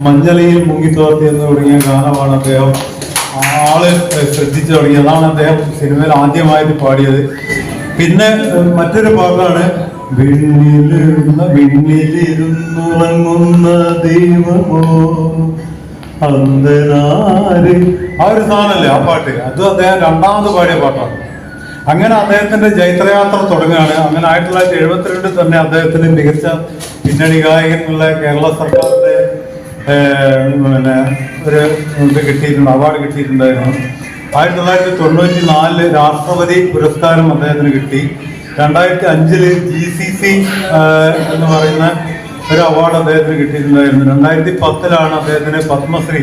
മഞ്ഞളിയിൽ മുങ്ങിത്തോർത്തി എന്ന് തുടങ്ങിയ ഗാനമാണ് അദ്ദേഹം ആൾ ശ്രദ്ധിച്ചു തുടങ്ങി. അതാണ് അദ്ദേഹം സിനിമയിൽ ആദ്യമായിട്ട് പാടിയത്. പിന്നെ മറ്റൊരു പാട്ടാണ് വിണ്ണിലിരുന്ന വിണ്ണിലിരുന്നുറങ്ങുന്ന ദൈവമോ അന്തനാര് ആ ഒരു സാധനമല്ലേ ആ പാട്ട്? അത് അദ്ദേഹം രണ്ടാമത് പാടിയ പാട്ടാണ്. അങ്ങനെ അദ്ദേഹത്തിന്റെ ജൈത്രയാത്ര തുടങ്ങുകയാണ്. അങ്ങനെ ആയിരത്തി തൊള്ളായിരത്തി എഴുപത്തിരണ്ടിൽ തന്നെ അദ്ദേഹത്തിന് മികച്ച പിന്നണി ഗായകനുള്ള കേരള ഏഹ്, പിന്നെ ഒരു ഇത് കിട്ടിയിട്ടുണ്ട് അവാർഡ് കിട്ടിയിട്ടുണ്ടായിരുന്നു. ആയിരത്തി തൊള്ളായിരത്തി തൊണ്ണൂറ്റി നാലിൽ രാഷ്ട്രപതി പുരസ്കാരം അദ്ദേഹത്തിന് കിട്ടി. രണ്ടായിരത്തി അഞ്ചിൽ ജി സി സി എന്ന് പറയുന്ന ഒരു അവാർഡ് അദ്ദേഹത്തിന് കിട്ടിയിട്ടുണ്ടായിരുന്നു. രണ്ടായിരത്തി പത്തിലാണ് അദ്ദേഹത്തിന് പത്മശ്രീ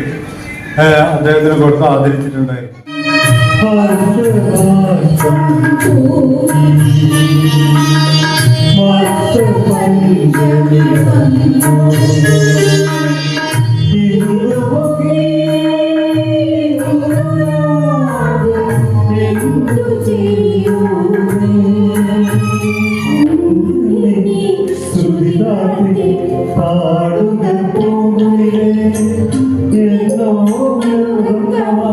അദ്ദേഹത്തിന് കൊടുത്ത് ആദരിച്ചിട്ടുണ്ടായിരുന്നു പാടുന്ന പൂങ്കുയിലെ എന്നോ എന്നോ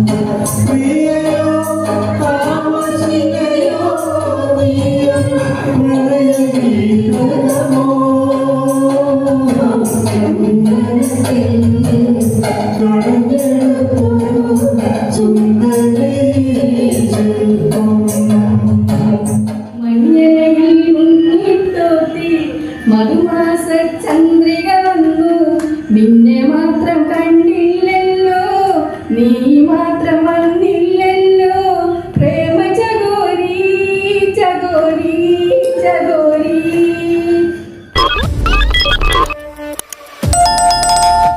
മധുമാസ ചന്ദ്രിക വന്നു